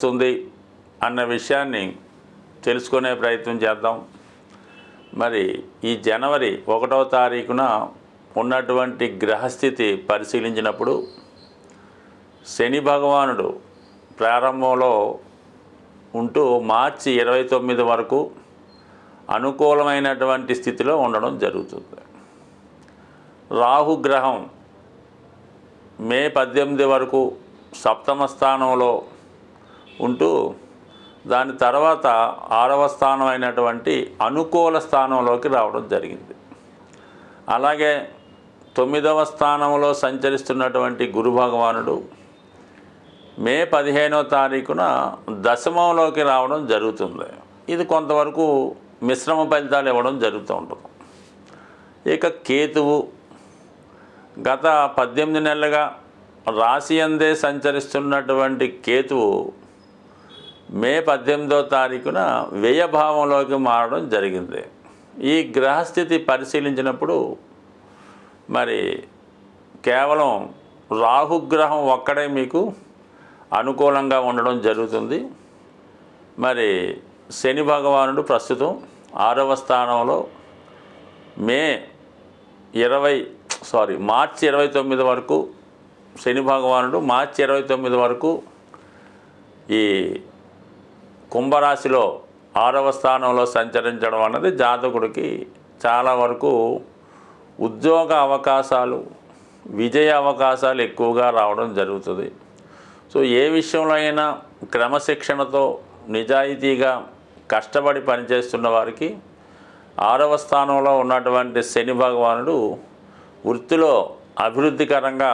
వస్తుంది అన్న విషయాన్ని తెలుసుకునే ప్రయత్నం చేద్దాం. మరి ఈ జనవరి ఒకటవ తారీఖున ఉన్నటువంటి గ్రహస్థితి పరిశీలించినప్పుడు శని భగవానుడు ప్రారంభంలో ఉంటూ మార్చి ఇరవై తొమ్మిది వరకు అనుకూలమైనటువంటి స్థితిలో ఉండడం జరుగుతుంది. రాహుగ్రహం మే పద్దెనిమిది వరకు సప్తమ స్థానంలో ఉంటూ దాని తర్వాత ఆరవ స్థానం అయినటువంటి అనుకూల స్థానంలోకి రావడం జరిగింది. అలాగే తొమ్మిదవ స్థానంలో సంచరిస్తున్నటువంటి గురు భగవానుడు మే పదిహేనో తారీఖున దశమంలోకి రావడం జరుగుతుంది. ఇది కొంతవరకు మిశ్రమ ఫలితాలు ఇవ్వడం జరుగుతూ ఉంటుంది. ఇక కేతువు గత పద్దెనిమిది నెలలుగా రాశి అందే సంచరిస్తున్నటువంటి కేతువు మే పద్దెనిమిదో తారీఖున వ్యయభావంలోకి మారడం జరిగింది. ఈ గ్రహస్థితి పరిశీలించినప్పుడు మరి కేవలం రాహుగ్రహం ఒక్కడే మీకు అనుకూలంగా ఉండడం జరుగుతుంది. మరి శని భగవానుడు ప్రస్తుతం ఆరవ స్థానంలో మే ఇరవై సారీ మార్చి ఇరవై తొమ్మిది వరకు శని భగవానుడు మార్చి ఇరవై తొమ్మిది వరకు ఈ కుంభరాశిలో ఆరవ స్థానంలో సంచరించడం అన్నది జాతకుడికి చాలా వరకు ఉద్యోగ అవకాశాలు విజయ అవకాశాలు ఎక్కువగా రావడం జరుగుతుంది. సో ఏ విషయంలో అయినా క్రమశిక్షణతో నిజాయితీగా కష్టపడి పనిచేస్తున్న వారికి ఆరవ స్థానంలో ఉన్నటువంటి శని భగవానుడు వృత్తిలో అభివృద్ధికరంగా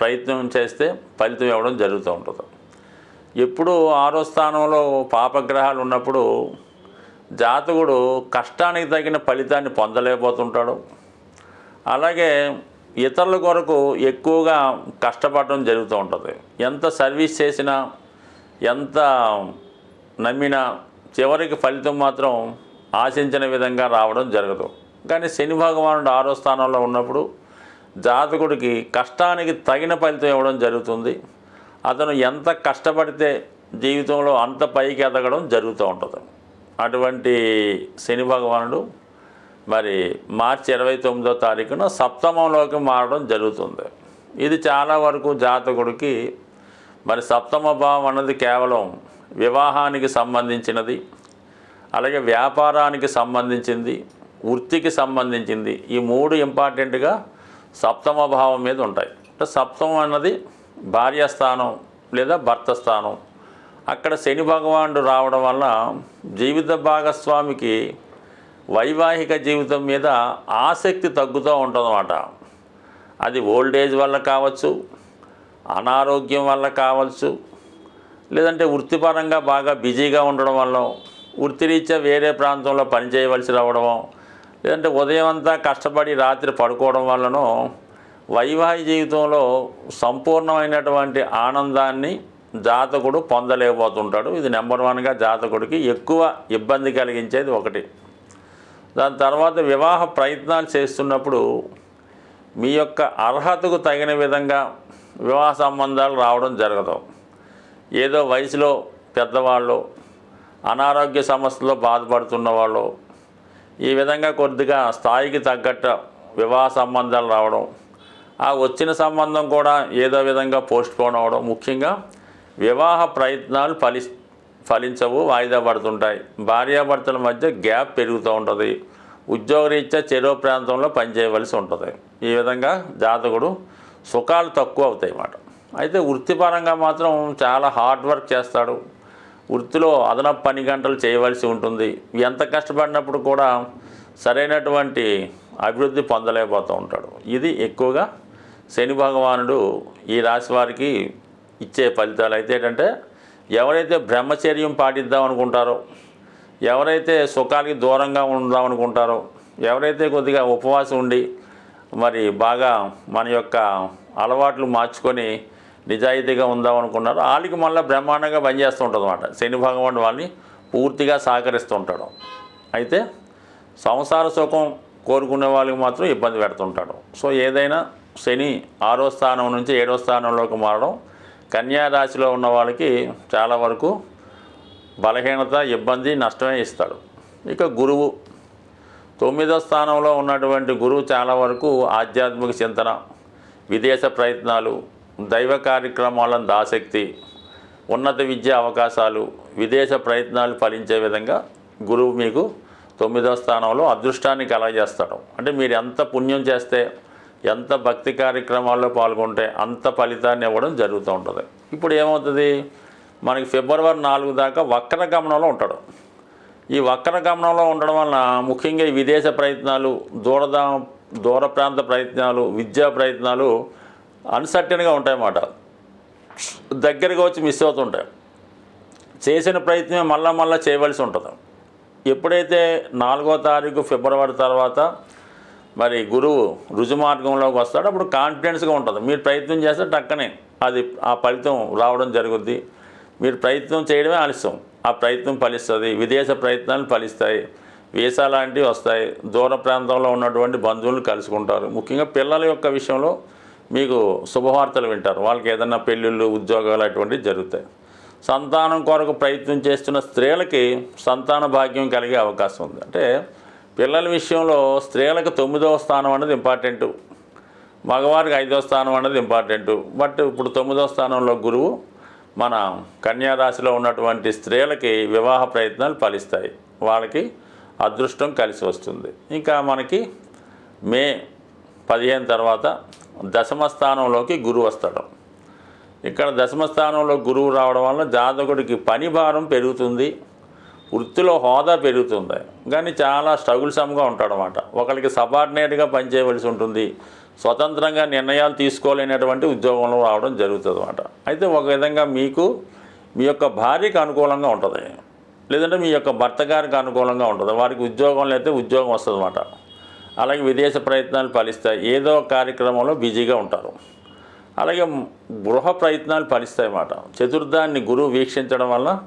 ప్రయత్నం చేస్తే ఫలితం ఇవ్వడం జరుగుతూ ఉంటుంది. ఎప్పుడు ఆరో స్థానంలో పాపగ్రహాలు ఉన్నప్పుడు జాతకుడు కష్టానికి తగిన ఫలితాన్ని పొందలేకపోతుంటాడు. అలాగే ఇతరుల కొరకు ఎక్కువగా కష్టపడడం జరుగుతూ ఉంటుంది. ఎంత సర్వీస్ చేసినా ఎంత నమ్మినా చివరికి ఫలితం మాత్రం ఆశించిన విధంగా రావడం జరగదు. కానీ శని భగవానుడు ఆరో స్థానంలో ఉన్నప్పుడు జాతకుడికి కష్టానికి తగిన ఫలితం ఇవ్వడం జరుగుతుంది. అతను ఎంత కష్టపడితే జీవితంలో అంత పైకి ఎదగడం జరుగుతూ ఉంటుంది. అటువంటి శని భగవానుడు మరి మార్చి ఇరవై తొమ్మిదో తారీఖున సప్తమంలోకి మారడం జరుగుతుంది. ఇది చాలా వరకు జాతకుడికి మరి సప్తమ భావం అన్నది కేవలం వివాహానికి సంబంధించినది అలాగే వ్యాపారానికి సంబంధించింది వృత్తికి సంబంధించింది ఈ మూడు ఇంపార్టెంట్గా సప్తమ భావం మీద ఉంటాయి. అంటే సప్తమం అన్నది భార్యాస్థానం లేదా భర్త స్థానం. అక్కడ శని భగవానుడు రావడం వల్ల జీవిత భాగస్వామికి వైవాహిక జీవితం మీద ఆసక్తి తగ్గుతూ ఉంటుందన్నమాట. అది ఓల్డేజ్ వల్ల కావచ్చు అనారోగ్యం వల్ల కావచ్చు లేదంటే వృత్తిపరంగా బాగా బిజీగా ఉండడం వల్ల వృత్తిరీత్యా వేరే ప్రాంతంలో పనిచేయవలసి రావడమో లేదంటే ఉదయం అంతా కష్టపడి రాత్రి పడుకోవడం వల్లనో వైవాహిక జీవితంలో సంపూర్ణమైనటువంటి ఆనందాన్ని జాతకుడు పొందలేకపోతుంటాడు. ఇది నెంబర్ వన్గా జాతకుడికి ఎక్కువ ఇబ్బంది కలిగించేది ఒకటి. దాని తర్వాత వివాహ ప్రయత్నాలు చేస్తున్నప్పుడు మీ యొక్క అర్హతకు తగిన విధంగా వివాహ సంబంధాలు రావడం జరగదు. ఏదో వయసులో పెద్దవాళ్ళు అనారోగ్య సమస్యలో బాధపడుతున్న వాళ్ళు ఈ విధంగా కొద్దిగా స్థాయికి తగ్గట్టు వివాహ సంబంధాలు రావడం ఆ వచ్చిన సంబంధం కూడా ఏదో విధంగా పోస్ట్ పోన్ అవ్వడం ముఖ్యంగా వివాహ ప్రయత్నాలు ఫలి ఫలించవు వాయిదా పడుతుంటాయి. భార్యాభర్తల మధ్య గ్యాప్ పెరుగుతూ ఉంటుంది. ఉద్యోగరీత్యా చెరో ప్రాంతంలో పనిచేయవలసి ఉంటుంది. ఈ విధంగా జాతకుడు సుఖాలు తక్కువ అవుతాయి అన్నమాట. అయితే వృత్తిపరంగా మాత్రం చాలా హార్డ్ వర్క్ చేస్తాడు. వృత్తిలో అదనపు పని గంటలు చేయవలసి ఉంటుంది. ఎంత కష్టపడినప్పుడు కూడా సరైనటువంటి అభివృద్ధి పొందలేకపోతూ ఉంటాడు. ఇది ఎక్కువగా శని భగవానుడు ఈ రాశి వారికి ఇచ్చే ఫలితాలు అయితే ఏంటంటే ఎవరైతే బ్రహ్మచర్యం పాటిద్దాం అనుకుంటారో ఎవరైతే సుఖాలకి దూరంగా ఉందాం అనుకుంటారో ఎవరైతే కొద్దిగా ఉపవాసం ఉండి మరి బాగా మన యొక్క అలవాట్లు మార్చుకొని నిజాయితీగా ఉందాం అనుకున్నారో వాళ్ళకి మళ్ళీ బ్రహ్మాండంగా పనిచేస్తూ ఉంటుంది అనమాట శని భగవానుడు వాళ్ళని పూర్తిగా సహకరిస్తూ ఉంటాడు. అయితే సంసార సుఖం కోరుకునే వాళ్ళకి మాత్రం ఇబ్బంది పెడుతుంటాడు. సో ఏదైనా శని ఆరో స్థానం నుంచి ఏడో స్థానంలోకి మారడం కన్యా రాశిలో ఉన్న వాళ్ళకి చాలా వరకు బలహీనత ఇబ్బంది నష్టమే ఇస్తాడు. ఇక గురువు. తొమ్మిదో స్థానంలో ఉన్నటువంటి గురువు చాలా వరకు ఆధ్యాత్మిక చింతన విదేశ ప్రయత్నాలు దైవ కార్యక్రమాలను దాసక్తి ఉన్నత విద్యా అవకాశాలు విదేశ ప్రయత్నాలు ఫలించే విధంగా గురువు మీకు తొమ్మిదో స్థానంలో అదృష్టాన్ని కలగజేస్తాడు. అంటే మీరు ఎంత పుణ్యం చేస్తే ఎంత భక్తి కార్యక్రమాల్లో పాల్గొంటే అంత ఫలితాన్ని ఇవ్వడం జరుగుతూ ఉంటుంది. ఇప్పుడు ఏమవుతుంది? మనకి ఫిబ్రవరి నాలుగు దాకా వక్ర గమనంలో ఉంటాడు. ఈ వక్ర గమనంలో ఉండడం వలన ముఖ్యంగా విదేశ ప్రయత్నాలు దూరదా దూర ప్రాంత ప్రయత్నాలు విద్యా ప్రయత్నాలు అన్సర్టన్గా ఉంటాయన్నమాట. దగ్గరికి వచ్చి మిస్ అవుతుంటాయి. చేసిన ప్రయత్నమే మళ్ళా మళ్ళీ చేయవలసి ఉంటుంది. ఎప్పుడైతే నాలుగో తారీఖు ఫిబ్రవరి తర్వాత మరి గురువు రుజుమార్గంలోకి వస్తాడు అప్పుడు కాన్ఫిడెన్స్గా ఉంటుంది. మీరు ప్రయత్నం చేస్తే టక్కనే అది ఆ ఫలితం రావడం జరుగుద్ది. మీరు ప్రయత్నం చేయడమే ఆలస్యం. ఆ ప్రయత్నం ఫలిస్తుంది. విదేశ ప్రయత్నాలు ఫలిస్తాయి. వీసా లాంటివి వస్తాయి. దూర ప్రాంతంలో ఉన్నటువంటి బంధువులను కలుసుకుంటారు. ముఖ్యంగా పిల్లల యొక్క విషయంలో మీకు శుభవార్తలు వింటారు. వాళ్ళకి ఏదైనా పెళ్ళిళ్ళు ఉద్యోగాలు అటువంటివి జరుగుతాయి. సంతానం కొరకు ప్రయత్నం చేస్తున్న స్త్రీలకి సంతాన భాగ్యం కలిగే అవకాశం ఉంది. అంటే పిల్లల విషయంలో స్త్రీలకు తొమ్మిదవ స్థానం అనేది ఇంపార్టెంటు మగవారికి ఐదవ స్థానం అనేది ఇంపార్టెంటు బట్ ఇప్పుడు తొమ్మిదవ స్థానంలో గురువు మన కన్యారాశిలో ఉన్నటువంటి స్త్రీలకి వివాహ ప్రయత్నాలు ఫలిస్తాయి. వాళ్ళకి అదృష్టం కలిసి వస్తుంది. ఇంకా మనకి మే పదిహేను తర్వాత దశమ స్థానంలోకి గురువు వస్తాడు. ఇక్కడ దశమ స్థానంలో గురువు రావడం వల్ల జాతకుడికి పని భారం పెరుగుతుంది వృత్తిలో హోదా పెరుగుతుంది. కానీ చాలా స్ట్రగుల్సమ్గా ఉంటాడనమాట ఒకరికి సబార్డినేట్గా పనిచేయవలసి ఉంటుంది స్వతంత్రంగా నిర్ణయాలు తీసుకోలేనటువంటి ఉద్యోగంలో రావడం జరుగుతుంది అనమాట అయితే ఒక విధంగా మీకు మీ యొక్క భార్యకు అనుకూలంగా ఉంటుంది. లేదంటే మీ యొక్క భర్త గారికి అనుకూలంగా ఉంటుంది. వారికి ఉద్యోగంలో అయితే ఉద్యోగం వస్తుంది అనమాట అలాగే విదేశ ప్రయత్నాలు ఫలిస్తాయి. ఏదో కార్యక్రమంలో బిజీగా ఉంటారు. అలాగే గృహ ప్రయత్నాలు ఫలిస్తాయి అన్నమాట. చతుర్థాన్ని గురువు వీక్షించడం వల్ల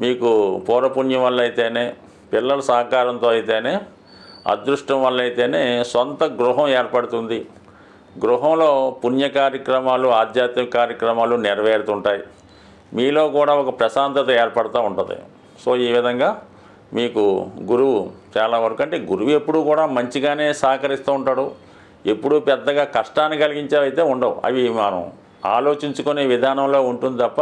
మీకు పూర్వపుణ్యం వల్ల అయితేనే పిల్లల సహకారంతో అయితేనే అదృష్టం వల్ల అయితేనే సొంత గృహం ఏర్పడుతుంది. గృహంలో పుణ్య కార్యక్రమాలు ఆధ్యాత్మిక కార్యక్రమాలు నెరవేరుతుంటాయి. మీలో కూడా ఒక ప్రశాంతత ఏర్పడుతూ ఉంటుంది. సో ఈ విధంగా మీకు గురువు చాలా వరకు అంటే గురువు ఎప్పుడు కూడా మంచిగానే సహకరిస్తూ ఉంటాడు. ఎప్పుడూ పెద్దగా కష్టాన్ని కలిగించేవైతే ఉండవు. అవి మనం ఆలోచించుకునే విధానంలో ఉంటుంది తప్ప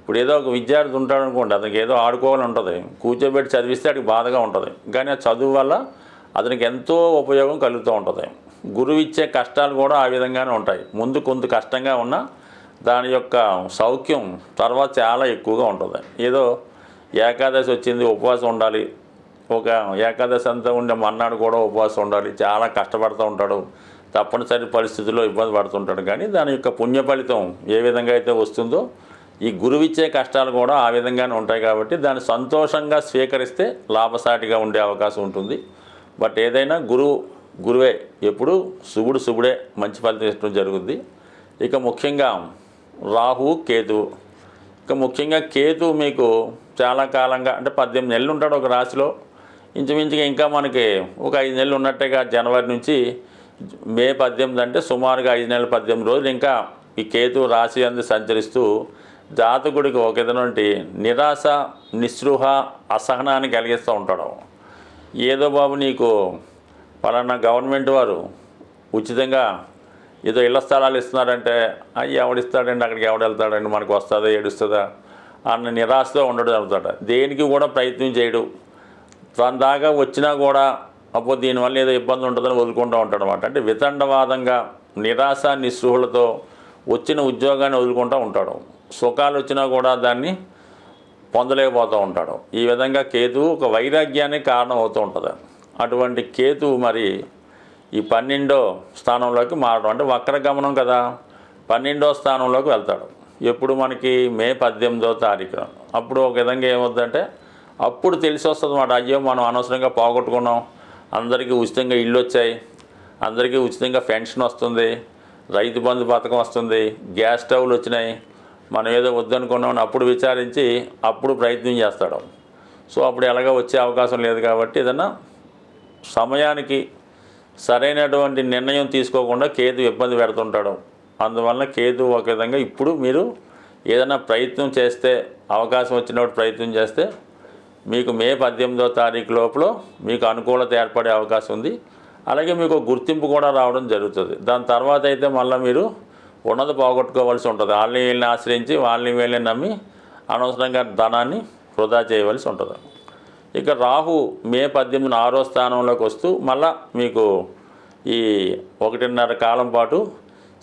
ఇప్పుడు ఏదో ఒక విద్యార్థి ఉంటాడు అనుకోండి అతనికి ఏదో ఆడుకోవాలి ఉంటుంది కూర్చోబెట్టి చదివిస్తే అడికి బాధగా ఉంటుంది. కానీ ఆ చదువు వల్ల అతనికి ఎంతో ఉపయోగం కలుగుతూ ఉంటుంది. గురువు ఇచ్చే కష్టాలు కూడా ఆ విధంగానే ఉంటాయి. ముందు కొంత కష్టంగా ఉన్నా దాని యొక్క సౌఖ్యం తర్వాత చాలా ఎక్కువగా ఉంటుంది. ఏదో ఏకాదశి వచ్చింది ఉపవాసం ఉండాలి ఒక ఏకాదశి అంతా ఉండే మన్నాడు కూడా ఉపవాసం ఉండాలి. చాలా కష్టపడుతూ ఉంటాడు. తప్పనిసరి పరిస్థితుల్లో ఇబ్బంది పడుతుంటాడు. కానీ దాని యొక్క పుణ్య ఫలితం ఏ విధంగా అయితే వస్తుందో ఈ గురువిచ్చే కష్టాలు కూడా ఆ విధంగానే ఉంటాయి కాబట్టి దాన్ని సంతోషంగా స్వీకరిస్తే లాభసాటిగా ఉండే అవకాశం ఉంటుంది. బట్ ఏదైనా గురువు గురువే ఎప్పుడు శుభుడు శుభుడే మంచి ఫలితం ఇష్టం జరుగుద్ది. ఇక ముఖ్యంగా రాహు కేతు ఇక ముఖ్యంగా కేతు మీకు చాలా కాలంగా అంటే పద్దెనిమిది నెలలు ఉంటాడు ఒక రాశిలో. ఇంచుమించుగా ఇంకా మనకి ఒక ఐదు నెలలు ఉన్నట్టుగా జనవరి నుంచి మే పద్దెనిమిది అంటే సుమారుగా ఐదు నెలల పద్దెనిమిది రోజులు ఇంకా ఈ కేతు రాశి అందు సంచరిస్తూ జాతకుడికి ఒక విధమైనటువంటి నిరాశ నిస్పృహ అసహనాన్ని కలిగిస్తూ ఉంటాడు. ఏదో బాబు నీకు పలానా గవర్నమెంట్ వారు ఉచితంగా ఏదో ఇళ్ళ స్థలాలు ఇస్తున్నారంటే అయ్యి ఎవడిస్తాడండి అక్కడికి ఎవడు వెళ్తాడండి మనకు వస్తుందా ఏడుస్తుందా అన్న నిరాశతో ఉండడం జరుగుతాడు దేనికి కూడా ప్రయత్నం చేయడు. తన దాకా వచ్చినా కూడా అప్పుడు దీనివల్ల ఏదో ఇబ్బంది ఉంటుందని వదులుకుంటూ ఉంటాడు అనమాట అంటే వితండవాదంగా నిరాశ నిస్పృహలతో వచ్చిన ఉద్యోగాన్ని వదులుకుంటూ ఉంటాడు. సుఖాలు వచ్చినా కూడా దాన్ని పొందలేకపోతూ ఉంటాడు. ఈ విధంగా కేతువు ఒక వైరాగ్యానికి కారణం అవుతూ ఉంటుంది. అటువంటి కేతువు మరి ఈ పన్నెండో స్థానంలోకి మారడం అంటే వక్రగమనం కదా. పన్నెండో స్థానంలోకి వెళ్తాడు. ఎప్పుడు మనకి మే పద్దెనిమిదో తారీఖున అప్పుడు ఒక విధంగా ఏమవుద్దంటే అప్పుడు తెలిసి వస్తుంది మాట అయ్యో మనం అనవసరంగా పోగొట్టుకున్నాం అందరికీ ఉచితంగా ఇల్లు వచ్చాయి అందరికీ ఉచితంగా పెన్షన్ వస్తుంది రైతు బంధు పథకం వస్తుంది గ్యాస్ స్టవ్లు వచ్చినాయి మనం ఏదో వద్దనుకున్నామని అప్పుడు విచారించి అప్పుడు ప్రయత్నం చేస్తాడు. సో అప్పుడు ఎలాగ వచ్చే అవకాశం లేదు కాబట్టి ఏదన్నా సమయానికి సరైనటువంటి నిర్ణయం తీసుకోకుండా కేతు ఇబ్బంది పెడుతుంటాడు. అందువల్ల కేతు ఒక విధంగా ఇప్పుడు మీరు ఏదైనా ప్రయత్నం చేస్తే అవకాశం వచ్చినప్పుడు ప్రయత్నం చేస్తే మీకు మే పద్దెనిమిదో తారీఖు లోపల మీకు అనుకూలత ఏర్పడే అవకాశం ఉంది. అలాగే మీకు గుర్తింపు కూడా రావడం జరుగుతుంది. దాని తర్వాత అయితే మళ్ళీ మీరు ఉన్నది పోగొట్టుకోవాల్సి ఉంటుంది. వాళ్ళని వీళ్ళని ఆశ్రయించి వాళ్ళని వీళ్ళని నమ్మి అనవసరంగా ధనాన్ని వృధా చేయవలసి ఉంటుంది. ఇక రాహు మే పద్దెనిమిది ఆరో స్థానంలోకి వస్తూ మళ్ళా మీకు ఈ ఒకటిన్నర కాలం పాటు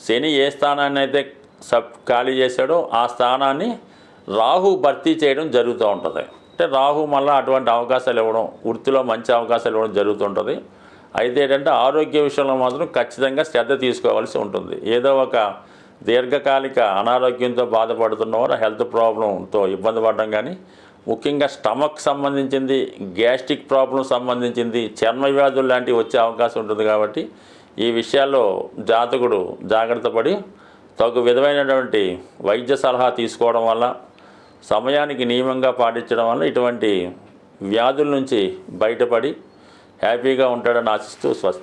శని ఏ స్థానాన్ని అయితే సబ్ ఖాళీ చేశాడో ఆ స్థానాన్ని రాహు భర్తీ చేయడం జరుగుతూ ఉంటుంది. అంటే రాహు మళ్ళీ అటువంటి అవకాశాలు ఇవ్వడం వృత్తిలో మంచి అవకాశాలు ఇవ్వడం జరుగుతుంటుంది. అయితే ఏంటంటే ఆరోగ్య విషయంలో మాత్రం ఖచ్చితంగా శ్రద్ధ తీసుకోవాల్సి ఉంటుంది. ఏదో ఒక దీర్ఘకాలిక అనారోగ్యంతో బాధపడుతున్నవారు హెల్త్ ప్రాబ్లంతో ఇబ్బంది పడడం కానీ ముఖ్యంగా స్టమక్ సంబంధించింది గ్యాస్ట్రిక్ ప్రాబ్లం సంబంధించింది చర్మ వ్యాధులు లాంటివి వచ్చే అవకాశం ఉంటుంది కాబట్టి ఈ విషయాల్లో జాతకుడు జాగ్రత్త పడి తగు విధమైనటువంటి వైద్య సలహా తీసుకోవడం వల్ల సమయానికి నియమంగా పాటించడం వల్ల ఇటువంటి వ్యాధుల నుంచి బయటపడి హ్యాపీగా ఉంటాడని ఆశిస్తూ స్వస్తి